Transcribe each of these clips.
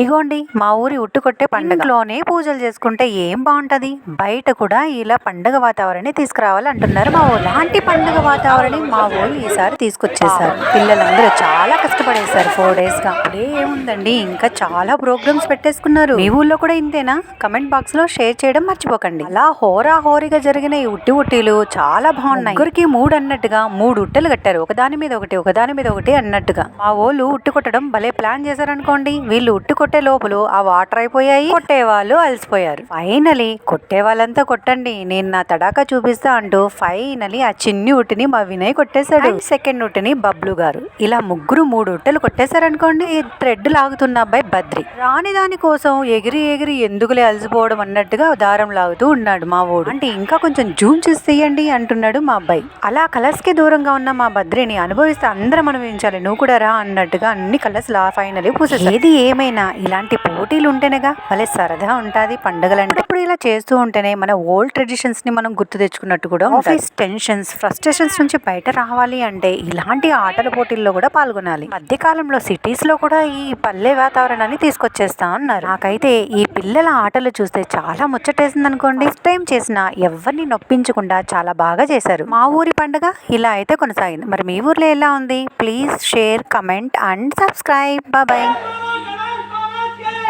ఇగోండి మా ఊరి ఉట్టుకొట్టే పండుగలోనే పూజలు చేసుకుంటే ఏం బాగుంటది బయట కూడా ఇలా పండుగ వాతావరణాన్ని తీసుకురావాలి అంటున్నారు మా ఊరు లాంటి పండుగ వాతావరణం మా ఊరు ఈసారి తీసుకొచ్చేసారు పిల్లలందరూ చాలా కష్టపడేశారు ఫోర్ డేస్గా అప్పుడే ఏముందండి ఇంకా చాలా ప్రోగ్రామ్స్ పెట్టేసుకున్నారు. మీ ఊళ్ళో కూడా ఇంతేనా? కమెంట్ బాక్స్లో షేర్ చేయడం మర్చిపోకండి. అలా హోరా హోరీగా జరిగిన ఈ ఉట్టి ఉట్టీలు చాలా బాగున్నాయి ముగ్గురికి మూడు అన్నట్టుగా మూడు ఉట్టలు కట్టారు. ఒకదాని మీద ఒకటి ఒకదాని మీద ఒకటి అన్నట్టుగా. మా వాళ్ళు ఉట్టు కొట్టడం భలే ప్లాన్ చేశారనుకోండి. వీళ్ళు ఉట్టు కొట్టే లోపల ఆ వాటర్ అయిపోయాయి. కొట్టే వాళ్ళు అలసిపోయారు. ఫైనలీ కొట్టే వాళ్ళంతా కొట్టండి. నేను నా తడాకా చూపిస్తా అంటూ ఫైనలీ ఆ చిన్ని ఉట్టిని మా వినయ్ కొట్టేశాడు. సెకండ్ ఉట్టిని బబ్లు గారు. ఇలా ముగ్గురు మూడు ఉట్టలు కొట్టేశారనుకోండి ఈ థ్రెడ్ లాగుతున్న అబ్బాయి బద్రి. రాని దాని కోసం ఎగిరి ఎగిరి ఎందుకులే అలసిపోవడం అన్నట్టుగా దారం లాగుతూ ఉన్నాడు మా ఓడు. అంటే ఇంకా కొంచెం జూమ్ చేసి తీయండి అంటున్నాడు మా అబ్బాయి. అలా కలర్స్కి దూరంగా ఉన్న మా బద్రిని అనుభవిస్తే అందరం అనుభవించాలి. నువ్వు కూడా రా అన్నట్టుగా అన్ని కలర్స్ లా ఫైనలీ పూసేది ఏది ఏమైనా ఇలాంటి పోటీలు ఉంటేనేగా భలే సరదా ఉంటుంది పండుగలంటే. ఇప్పుడు ఇలా చేస్తూ ఉంటేనే మన ఓల్డ్ ట్రెడిషన్స్ని మనం గుర్తు తెచ్చుకున్నట్టు కూడా ఆఫీస్ టెన్షన్స్ ఫ్రస్ట్రేషన్స్ నుంచి బయట రావాలి అంటే ఇలాంటి ఆటల పోటీల్లో కూడా పాల్గొనాలి. మధ్య కాలంలో సిటీస్లో కూడా ఈ పల్లె వాతావరణాన్ని తీసుకొచ్చేస్తా అన్నారు. నాకైతే ఈ పిల్లల ఆటలు చూస్తే చాలా ముచ్చటేసింది అనుకోండి ఫస్ట్ టైం చేసిన ఎవరిని నొప్పించకుండా చాలా బాగా చేశారు. మా ఊరి పండుగ ఇలా అయితే కొనసాగింది. మరి మీ ఊర్లో ఎలా ఉంది? Please share comment and subscribe bye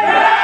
Yeah!